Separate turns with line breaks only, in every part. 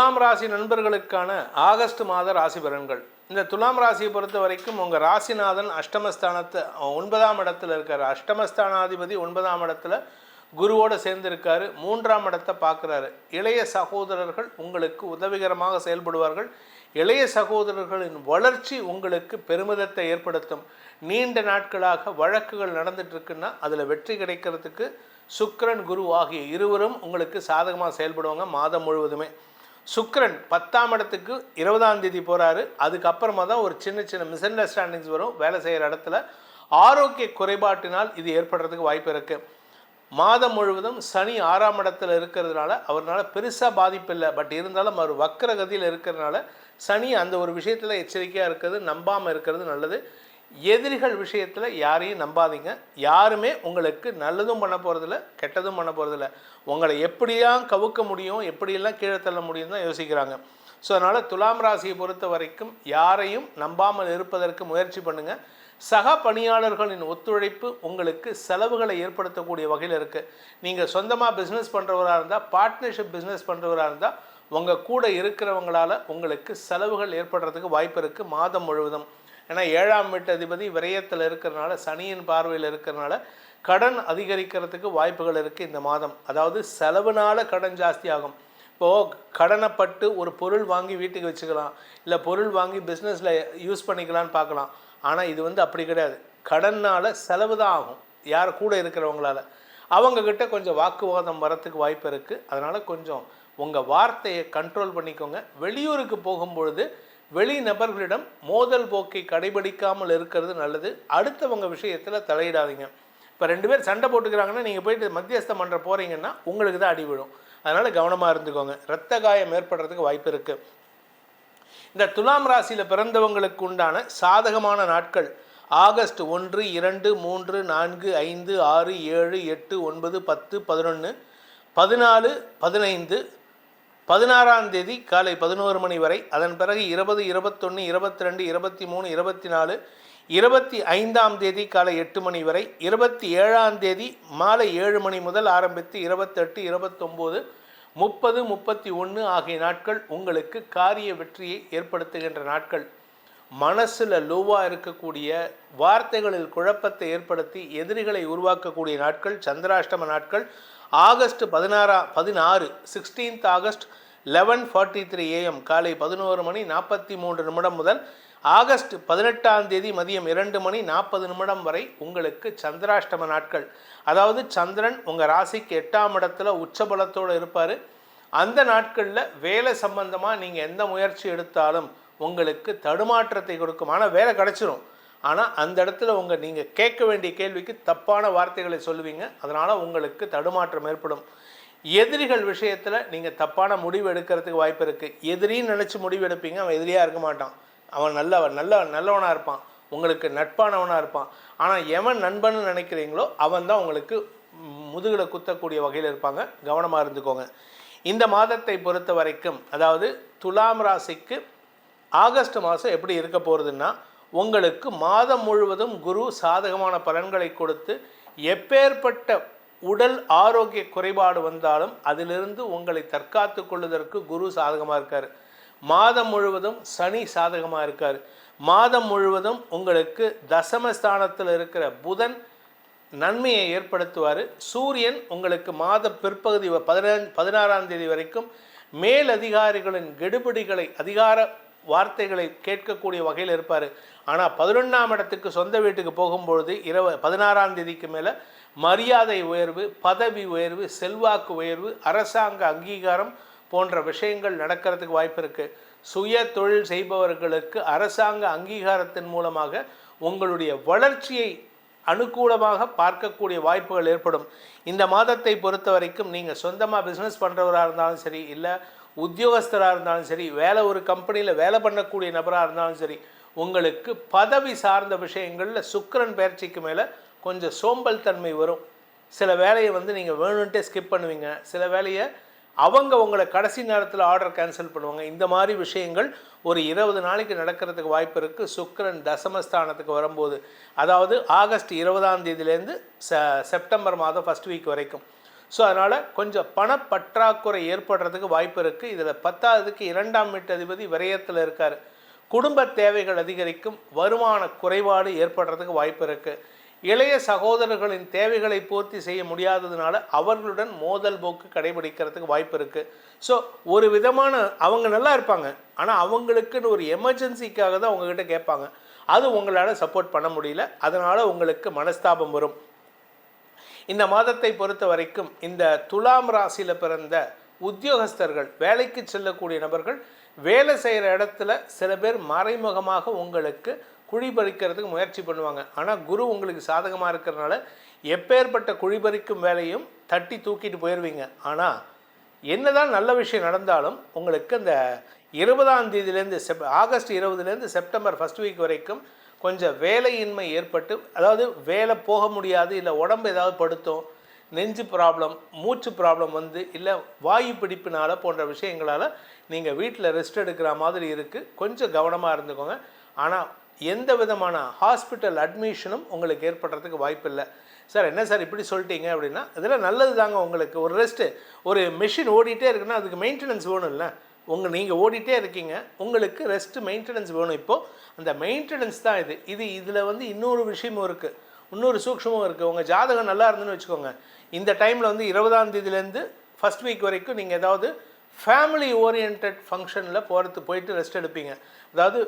துலாம் ராசி நண்பர்களுக்கான ஆகஸ்ட் மாத ராசி பலன்கள். இந்த துலாம் ராசியை பொறுத்த வரைக்கும் உங்கள் ராசிநாதன் அஷ்டமஸ்தானத்தை ஒன்பதாம் இடத்துல இருக்கார். அஷ்டமஸ்தானாதிபதி ஒன்பதாம் இடத்துல குருவோடு சேர்ந்திருக்காரு. மூன்றாம் இடத்தை பார்க்குறாரு. இளைய சகோதரர்கள் உங்களுக்கு உதவிகரமாக செயல்படுவார்கள். இளைய சகோதரர்களின் வளர்ச்சி உங்களுக்கு பெருமிதத்தை ஏற்படுத்தும். நீண்ட நாட்களாக வழக்குகள் நடந்துட்டுருக்குன்னா அதில் வெற்றி கிடைக்கிறதுக்கு சுக்கரன் குரு ஆகிய இருவரும் உங்களுக்கு சாதகமாக செயல்படுவாங்க மாதம் முழுவதுமே. சுக்ரன் பத்தாம் இடத்துக்கு இருபதாம் தேதி போகிறாரு அதுக்கப்புறமா தான் ஒரு சின்ன சின்ன மிஸ் அண்டர்ஸ்டாண்டிங்ஸ் வரும். வேலை செய்கிற இடத்துல ஆரோக்கிய குறைபாட்டினால் இது ஏற்படுறதுக்கு வாய்ப்பு இருக்குது மாதம் முழுவதும் சனி ஆறாம் இடத்துல இருக்கிறதுனால அவரால் பெருசாக பாதிப்பு இல்லை. பட் இருந்தாலும் அவர் வக்கரகதியில் இருக்கிறதுனால சனி அந்த ஒரு விஷயத்தில் எச்சரிக்கையாக இருக்கிறது நம்பாமல் இருக்கிறது நல்லது. எதிரிகள் விஷயத்தில் யாரையும் நம்பாதீங்க. யாருமே உங்களுக்கு நல்லதும் பண்ண போகிறதில்ல கெட்டதும் பண்ண போகிறதில்ல உங்களை எப்படியெல்லாம் கவுக்க முடியும் எப்படியெல்லாம் கீழே தள்ள முடியும் தான் யோசிக்கிறாங்க. ஸோ அதனால் துலாம் ராசியை பொறுத்த வரைக்கும் யாரையும் நம்பாமல் இருப்பதற்கு முயற்சி பண்ணுங்கள் சக பணியாளர்களின் ஒத்துழைப்பு உங்களுக்கு செலவுகளை ஏற்படுத்தக்கூடிய வகையில் இருக்குது நீங்கள் சொந்தமாக பிஸ்னஸ் பண்ணுறவராக இருந்தால் பார்ட்னர்ஷிப் பிஸ்னஸ் பண்ணுறவராக இருந்தால் உங்கள் கூட இருக்கிறவங்களால உங்களுக்கு செலவுகள் ஏற்படுறதுக்கு வாய்ப்பு இருக்குது மாதம் முழுவதும். ஏன்னா ஏழாம் வீட்டு அதிபதி விரயத்தில் இருக்கிறனால சனியின் பார்வையில் இருக்கிறனால கடன் அதிகரிக்கிறதுக்கு வாய்ப்புகள் இருக்குது இந்த மாதம். அதாவது செலவுனால கடன் ஜாஸ்தி ஆகும். இப்போது கடனைப்பட்டு ஒரு பொருள் வாங்கி வீட்டுக்கு வச்சுக்கலாம். இல்லை பொருள் வாங்கி பிஸ்னஸில் யூஸ் பண்ணிக்கலான்னு பார்க்கலாம். ஆனால் இது வந்து அப்படி கிடையாது. கடனால் செலவு தான் ஆகும். யார் கூட இருக்கிறவங்களால. அவங்கக்கிட்ட கொஞ்சம் வாக்குவாதம் வரத்துக்கு வாய்ப்பு இருக்குது அதனால் கொஞ்சம் உங்கள் வார்த்தையை கண்ட்ரோல் பண்ணிக்கோங்க. வெளியூருக்கு போகும்பொழுது வெளி நபர்களிடம் மோதல் போக்கை கடைபிடிக்காமல் இருக்கிறது நல்லது. அடுத்தவங்க விஷயத்தில் தலையிடாதீங்க. இப்போ ரெண்டு பேர் சண்டை போட்டுக்கிறாங்கன்னா நீங்கள் போயிட்டு மத்தியஸ்தம் பண்ணுற போகிறீங்கன்னா உங்களுக்கு தான் அடி விழும். அதனால் கவனமாக இருந்துக்கோங்க. இரத்த காயம் ஏற்படுறதுக்கு வாய்ப்பு இருக்குது இந்த துலாம் ராசியில் பிறந்தவங்களுக்கு உண்டான சாதகமான நாட்கள் ஆகஸ்ட் ஒன்று இரண்டு மூன்று நான்கு ஐந்து ஆறு ஏழு எட்டு ஒன்பது பத்து பதினொன்று பதினாலு பதினைந்து பதினாறாம் தேதி காலை பதினோரு மணி வரை அதன் பிறகு இருபது இருபத்தொன்று இருபத்தி ரெண்டு இருபத்தி மூணு இருபத்தி நாலு இருபத்தி ஐந்தாம் தேதி காலை எட்டு மணி வரை இருபத்தி ஏழாம் தேதி மாலை ஏழு மணி முதல் ஆரம்பித்து இருபத்தெட்டு இருபத்தொம்போது முப்பது முப்பத்தி ஒன்று ஆகிய நாட்கள் உங்களுக்கு காரிய வெற்றியை ஏற்படுத்துகின்ற நாட்கள். மனசில் லோவாக இருக்கக்கூடிய வார்த்தைகளில் குழப்பத்தை ஏற்படுத்தி எதிரிகளை உருவாக்கக்கூடிய நாட்கள் சந்திராஷ்டம நாட்கள் ஆகஸ்ட் பதினாறாம் பதினாறு sixteenth August eleven forty three AM காலை பதினோரு மணி நாற்பத்தி மூன்று நிமிடம் முதல் ஆகஸ்ட் பதினெட்டாம் தேதி மதியம் இரண்டு மணி நாற்பது நிமிடம் வரை உங்களுக்கு சந்திராஷ்டம நாட்கள். அதாவது சந்திரன் உங்கள் ராசிக்கு எட்டாம் இடத்துல உச்சபலத்தோடு இருப்பார். அந்த நாட்களில் வேலை சம்பந்தமாக நீங்கள் எந்த முயற்சி எடுத்தாலும் உங்களுக்கு தடுமாற்றத்தை கொடுக்கும். ஆனால் வேலை கிடச்சிரும். ஆனால் அந்த இடத்துல உங்கள் நீங்கள் கேட்க வேண்டிய கேள்விக்கு தப்பான வார்த்தைகளை சொல்லுவீங்க. அதனால் உங்களுக்கு தடுமாற்றம் ஏற்படும். எதிரிகள் விஷயத்தில் நீங்கள் தப்பான முடிவு எடுக்கிறதுக்கு வாய்ப்பு இருக்குது எதிரின்னு நினச்சி முடிவு எடுப்பீங்க. அவன் எதிரியாக இருக்க மாட்டான். அவன் நல்லவன் நல்ல நல்லவனாக இருப்பான். உங்களுக்கு நட்பானவனாக இருப்பான். ஆனால் எவன் நண்பன்னு நினைக்கிறீங்களோ அவன் தான் உங்களுக்கு முதுகில் குத்தக்கூடிய வகையில் இருப்பாங்க. கவனமாக இருந்துக்கோங்க. இந்த மாதத்தை பொறுத்த வரைக்கும் அதாவது துலாம் ராசிக்கு ஆகஸ்ட் மாதம் எப்படி இருக்க போகிறதுன்னா உங்களுக்கு மாதம் முழுவதும் குரு சாதகமான பலன்களை கொடுத்து எப்பேற்பட்ட உடல் ஆரோக்கிய குறைபாடு வந்தாலும் அதிலிருந்து உங்களை தற்காத்து கொள்வதற்கு குரு சாதகமாக இருக்கார். மாதம் முழுவதும் சனி சாதகமாக இருக்கார். மாதம் முழுவதும் உங்களுக்கு தசமஸ்தானத்தில் இருக்கிற புதன் நன்மையை ஏற்படுத்துவார். சூரியன் உங்களுக்கு மாத பிற்பகுதி பதினஞ்சு பதினாறாம் தேதி வரைக்கும் மேல் அதிகாரிகளின் கெடுபிடிகளை அதிகார வார்த்தைகளை கேட்கக்கூடிய வகையில் இருப்பார். ஆனால் பதினொன்றாம் இடத்துக்கு சொந்த வீட்டுக்கு போகும்பொழுது இரவு பதினாறாம் தேதிக்கு மேலே மரியாதை உயர்வு பதவி உயர்வு செல்வாக்கு உயர்வு அரசாங்க அங்கீகாரம் போன்ற விஷயங்கள் நடக்கிறதுக்கு வாய்ப்பு இருக்குது சுய தொழில் செய்பவர்களுக்கு அரசாங்க அங்கீகாரத்தின் மூலமாக உங்களுடைய வளர்ச்சியை அனுகூலமாக பார்க்கக்கூடிய வாய்ப்புகள் ஏற்படும். இந்த மாதத்தை பொறுத்த வரைக்கும் நீங்கள் சொந்தமாக பிஸ்னஸ் பண்ணுறவராக இருந்தாலும் சரி இல்லை உத்தியோகஸ்தராக இருந்தாலும் சரி வேலை ஒரு கம்பெனியில் வேலை பண்ணக்கூடிய நபராக இருந்தாலும் சரி உங்களுக்கு பதவி சார்ந்த விஷயங்களில் சுக்கரன் பயிற்சிக்கு மேலே கொஞ்சம் சோம்பல் தன்மை வரும். சில வேலையை வந்து நீங்கள் வேணுன்ட்டே ஸ்கிப் பண்ணுவீங்க. சில வேலையை அவங்க உங்களை கடைசி நேரத்தில் ஆர்டர் கேன்சல் பண்ணுவாங்க. இந்த மாதிரி விஷயங்கள் ஒரு இருபது நாளைக்கு நடக்கிறதுக்கு வாய்ப்பு இருக்குது சுக்கரன் தசமஸ்தானத்துக்கு வரும்போது. அதாவது ஆகஸ்ட் இருபதாம் தேதியிலேருந்து செப்டம்பர் மாதம் ஃபஸ்ட் வீக் வரைக்கும். ஸோ அதனால் கொஞ்சம் பணப்பற்றாக்குறை ஏற்படுறதுக்கு வாய்ப்பு இருக்குது இதில் பத்தாவதுக்கு இரண்டாம் வீட்டதிபதி விரயத்தில் இருக்கார். குடும்ப தேவைகள் அதிகரிக்கும் வருமான குறைபாடு ஏற்படுறதுக்கு வாய்ப்பு இருக்குது இளைய சகோதரர்களின் தேவைகளை பூர்த்தி செய்ய முடியாததுனால அவர்களுடன் மோதல் போக்கு கடைபிடிக்கிறதுக்கு வாய்ப்பு இருக்குது ஸோ ஒரு விதமான அவங்க நல்லா இருப்பாங்க. ஆனால் அவங்களுக்குன்னு ஒரு எமர்ஜென்சிக்காக தான் அவங்கக்கிட்ட கேட்பாங்க. அது உங்களால் சப்போர்ட் பண்ண முடியல. அதனால் உங்களுக்கு மனஸ்தாபம் வரும். இந்த மாதத்தை பொறுத்த வரைக்கும் இந்த துலாம் ராசியில் பிறந்த உத்தியோகஸ்தர்கள் வேலைக்கு செல்லக்கூடிய நபர்கள் வேலை செய்கிற இடத்துல சில பேர் மறைமுகமாக உங்களுக்கு குழிபறிக்கிறதுக்கு முயற்சி பண்ணுவாங்க. ஆனால் குரு உங்களுக்கு சாதகமாக இருக்கிறதுனால எப்பேற்பட்ட குழிபறிக்கும் வேலையும் தட்டி தூக்கிட்டு போயிடுவீங்க ஆனால் என்னதான் நல்ல விஷயம் நடந்தாலும் உங்களுக்கு அந்த இருபதாம் தேதியிலேருந்து செப் ஆகஸ்ட் இருபதுலேருந்து செப்டம்பர் ஃபஸ்ட் வீக் வரைக்கும் கொஞ்சம் வேலையின்மை ஏற்பட்டு அதாவது வேலை போக முடியாது இல்லை உடம்பு ஏதாவது படுத்தும் நெஞ்சு ப்ராப்ளம் மூச்சு ப்ராப்ளம் வந்து இல்லை வாயு பிடிப்பினால் போன்ற விஷயங்களால் நீங்கள் வீட்டில் ரெஸ்ட் எடுக்கிற மாதிரி இருக்குது கொஞ்சம் கவனமாக இருந்துக்கோங்க. ஆனால் எந்த விதமான ஹாஸ்பிட்டல் அட்மிஷனும் உங்களுக்கு ஏற்படுறதுக்கு வாய்ப்பில்லை சார் என்ன சார் இப்படி சொல்லிட்டீங்க அப்படின்னா இதெல்லாம் நல்லது தாங்க உங்களுக்கு. ஒரு ரெஸ்ட்டு ஒரு மிஷின் ஓடிட்டே இருக்குன்னா அதுக்கு மெயின்டெனன்ஸ் வேணும்ல. உங்கள் நீங்கள் ஓடிட்டே இருக்கீங்க. உங்களுக்கு ரெஸ்ட்டு மெயின்டெனன்ஸ் வேணும் இப்போது அந்த மெயின்டெனன்ஸ் தான் இது. இது இதில் வந்து இன்னொரு விஷயமும் இருக்குது இன்னொரு சூக்ஷமும் இருக்குது உங்கள் ஜாதகம் நல்லா இருந்துன்னு வச்சுக்கோங்க. இந்த டைமில் வந்து இருபதாம் தேதியிலேருந்து ஃபஸ்ட் வீக் வரைக்கும் நீங்கள் ஏதாவது ஃபேமிலி ஓரியன்ட் ஃபங்க்ஷனில் போகிறது போயிட்டு ரெஸ்ட் எடுப்பீங்க. அதாவது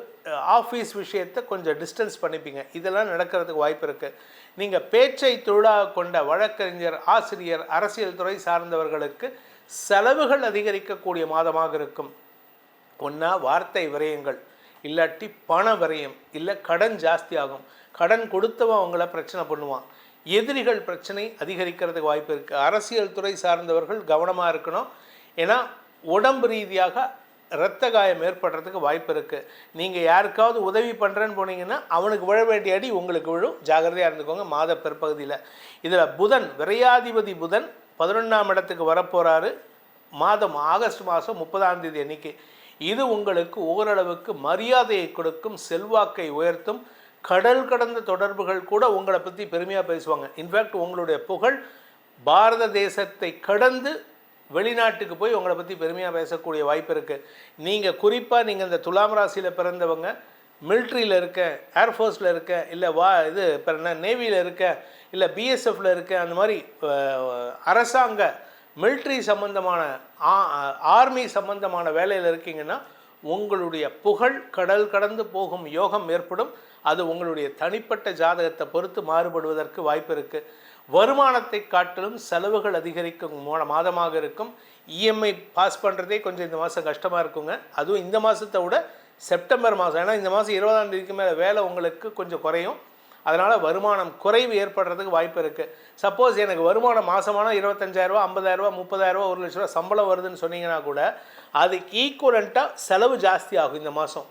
ஆஃபீஸ் விஷயத்தை கொஞ்சம் டிஸ்டன்ஸ் பண்ணிப்பீங்க. இதெல்லாம் நடக்கிறதுக்கு வாய்ப்பு இருக்குது நீங்கள் பேச்சை தொழிலாக கொண்ட வழக்கறிஞர் ஆசிரியர் அரசியல் துறை சார்ந்தவர்களுக்கு செலவுகள் அதிகரிக்கக்கூடிய மாதமாக இருக்கும். ஒன்றா வார்த்தை விரயங்கள் இல்லாட்டி பண விரயம் இல்லை கடன் ஜாஸ்தியாகும். கடன் கொடுத்தவன் அவங்கள பிரச்சனை பண்ணுவான். எதிரிகள் பிரச்சனை அதிகரிக்கிறதுக்கு வாய்ப்பு இருக்குது அரசியல் துறை சார்ந்தவர்கள் கவனமாக இருக்கணும். ஏன்னா உடம்பு ரீதியாக இரத்த காயம் ஏற்படுறதுக்கு வாய்ப்பு இருக்குது நீங்கள் யாருக்காவது உதவி பண்ணுறேன்னு போனீங்கன்னா அவனுக்கு விழ வேண்டிய அடி உங்களுக்கு விழும். ஜாகிரதையாக இருந்துக்கோங்க மாத பிற்பகுதியில். இதில் புதன் விரையாதிபதி புதன் பதினொன்றாம் இடத்துக்கு வரப்போகிறாரு மாதம் ஆகஸ்ட் மாதம் முப்பதாம் தேதி அன்னைக்கு. இது உங்களுக்கு ஓரளவுக்கு மரியாதையை கொடுக்கும் செல்வாக்கை உயர்த்தும் கடல் கடந்த தொடர்புகள் கூட உங்களை பற்றி பெருமையாக பேசுவாங்க. இன்ஃபேக்ட் உங்களுடைய புகழ் பாரத தேசத்தை கடந்து வெளிநாட்டுக்கு போய் உங்களை பற்றி பெருமையாக பேசக்கூடிய வாய்ப்பு இருக்குது நீங்கள் குறிப்பாக நீங்கள் இந்த துலாம் ராசியில் பிறந்தவங்க மிலிட்ரியில் இருக்க ஏர்ஃபோர்ஸில் இருக்க இல்லை வா இது இப்போ என்ன நேவியில் இருக்க இல்லை பிஎஸ்எஃப்ல இருக்க அந்த மாதிரி அரசாங்க மிலிட்ரி சம்மந்தமான ஆர்மி சம்மந்தமான வேலையில் இருக்கீங்கன்னா உங்களுடைய புகழ் கடல் கடந்து போகும் யோகம் ஏற்படும். அது உங்களுடைய தனிப்பட்ட ஜாதகத்தை பொறுத்து மாறுபடுவதற்கு வாய்ப்பு இருக்குது வருமானத்தை காட்டிலும் செலவுகள் அதிகரிக்கும் மோ- மாதமாக இருக்கும். இஎம்ஐ பாஸ் பண்ணுறதே கொஞ்சம் இந்த மாதம் கஷ்டமாக இருக்குங்க. அதுவும் இந்த மாதத்தை விட செப்டம்பர் மாதம். ஏன்னா இந்த மாதம் இருபதாம் தேதிக்கு மேலே வேலை உங்களுக்கு கொஞ்சம் குறையும். அதனால் வருமானம் குறைவு ஏற்படுறதுக்கு வாய்ப்பு இருக்குது சப்போஸ் எனக்கு வருமானம் மாதமான இருபத்தஞ்சாயிரரூவா ஐம்பதாயிரரூவா முப்பதாயிரரூவா ஒரு லட்ச ரூபா சம்பளம் வருதுன்னு சொன்னீங்கன்னா கூட அதுக்கு ஈக்குவலண்ட்டாக செலவு ஜாஸ்தி ஆகும் இந்த மாதம்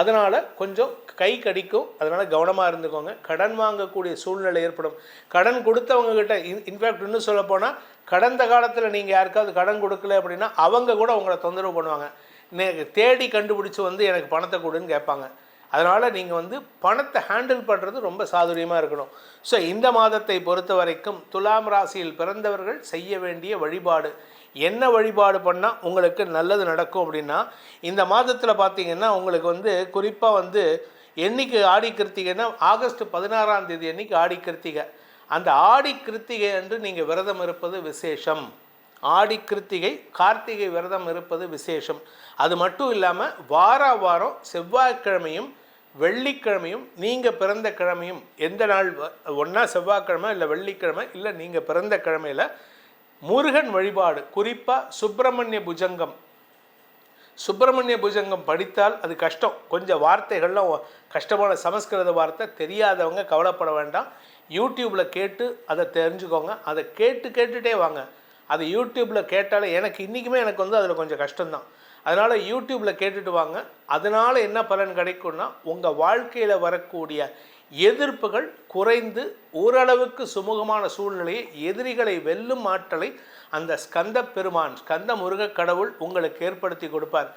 அதனால் கொஞ்சம் கை கடிக்கும். அதனால் கவனமாக இருந்துக்கோங்க. கடன் வாங்கக்கூடிய சூழ்நிலை ஏற்படும். கடன் கொடுத்தவங்க கிட்ட இன்ஃபேக்ட் இன்னும் சொல்லப்போனால் கடந்த காலத்தில் நீங்கள் யாருக்காவது கடன் கொடுக்கல அப்படின்னா அவங்க கூட உங்களை தொந்தரவு பண்ணுவாங்க. தேடி கண்டுபிடிச்சி வந்து எனக்கு பணத்தை கொடுன்னு கேட்பாங்க. அதனால் நீங்கள் வந்து பணத்தை ஹேண்டில் பண்ணுறது ரொம்ப சாதுரியமாக இருக்கணும். ஸோ இந்த மாதத்தை பொறுத்த வரைக்கும் துலாம் ராசியில் பிறந்தவர்கள் செய்ய வேண்டிய வழிபாடு. என்ன வழிபாடு பண்ணால் உங்களுக்கு நல்லது நடக்கும் அப்படின்னா இந்த மாதத்தில் பார்த்தீங்கன்னா உங்களுக்கு வந்து குறிப்பாக வந்து என்னைக்கு ஆடி கிருத்திகைன்னா ஆகஸ்ட் பதினாறாம் தேதி என்றைக்கு ஆடி கிருத்திகை. அந்த ஆடி கிருத்திகை என்று நீங்கள் விரதம் இருப்பது விசேஷம். ஆடி கிருத்திகை கார்த்திகை விரதம் இருப்பது விசேஷம். அது மட்டும் இல்லாமல் வார வாரம் செவ்வாய்க்கிழமையும் வெள்ளிக்கிழமையும் நீங்கள் பிறந்த கிழமையும் எந்த நாள் ஒன்றா செவ்வாய்க்கிழமை இல்லை வெள்ளிக்கிழமை இல்லை நீங்கள் பிறந்த கிழமையில் முருகன் வழிபாடு குறிப்பாக சுப்பிரமணிய புஜங்கம். சுப்பிரமணிய புஜங்கம் படித்தால் அது கஷ்டம். கொஞ்சம் வார்த்தைகள்லாம் கஷ்டமான சமஸ்கிருத வார்த்தை தெரியாதவங்க கவலைப்பட வேண்டாம். யூடியூப்பில் கேட்டு அதை தெரிஞ்சுக்கோங்க. அதை கேட்டு கேட்டுட்டே வாங்க. அது யூடியூப்பில் கேட்டாலே எனக்கு இன்றைக்குமே எனக்கு வந்து அதில் கொஞ்சம் கஷ்டம்தான். அதனால் யூடியூப்பில் கேட்டுட்டு வாங்க. அதனால் என்ன பலன் கிடைக்கும்னா உங்கள் வாழ்க்கையில் வரக்கூடிய எதிர்ப்புகள் குறைந்து ஓரளவுக்கு சுமூகமான சூழ்நிலையை எதிரிகளை வெல்லும் ஆற்றலை அந்த ஸ்கந்த பெருமான் ஸ்கந்த முருகக் கடவுள் உங்களுக்கு ஏற்படுத்தி கொடுப்பார்.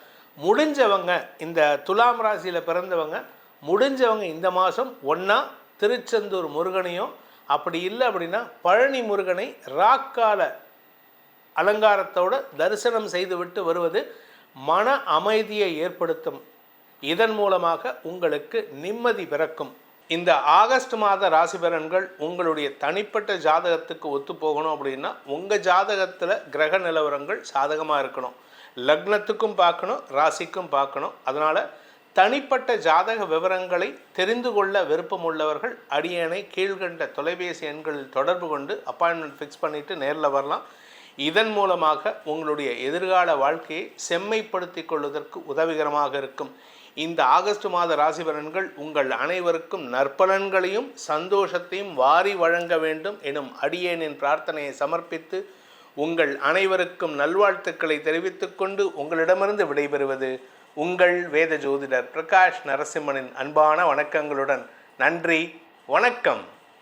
முடிஞ்சவங்க இந்த துலாம் ராசியில் பிறந்தவங்க முடிஞ்சவங்க இந்த மாதம் ஒன்றா திருச்செந்தூர் முருகனையும் அப்படி இல்லை அப்படின்னா பழனி முருகனை ராக்கால அலங்காரத்தோடு தரிசனம் செய்துவிட்டு வருவது மன அமைதியை ஏற்படுத்தும். இதன் மூலமாக உங்களுக்கு நிம்மதி பிறக்கும். இந்த ஆகஸ்ட் மாத ராசி பலன்கள் உங்களுடைய தனிப்பட்ட ஜாதகத்துக்கு ஒத்து போகணும் அப்படின்னா உங்கள் ஜாதகத்தில் கிரக நிலவரங்கள் சாதகமாக இருக்கணும். லக்னத்துக்கும் பார்க்கணும் ராசிக்கும் பார்க்கணும். அதனால் தனிப்பட்ட ஜாதக விவரங்களை தெரிந்து கொள்ள விருப்பம் உள்ளவர்கள் அடியனை கீழ்கண்ட தொலைபேசி எண்களில் தொடர்பு கொண்டு அப்பாயின்மெண்ட் ஃபிக்ஸ் பண்ணிவிட்டு நேரில் வரலாம். இதன் மூலமாக உங்களுடைய எதிர்கால வாழ்க்கையை செம்மைப்படுத்தி கொள்வதற்கு உதவிகரமாக இருக்கும். இந்த ஆகஸ்ட் மாத ராசி பலன்கள் உங்கள் அனைவருக்கும் நற்பலன்களையும் சந்தோஷத்தையும் வாரி வழங்க வேண்டும் எனும் அடியேனின் பிரார்த்தனையை சமர்ப்பித்து உங்கள் அனைவருக்கும் நல்வாழ்த்துக்களை தெரிவித்துக்கொண்டு உங்களிடமிருந்து விடைபெறுவது உங்கள் வேத ஜோதிடர் பிரகாஷ் நரசிம்மனின் அன்பான வணக்கங்களுடன். நன்றி வணக்கம்.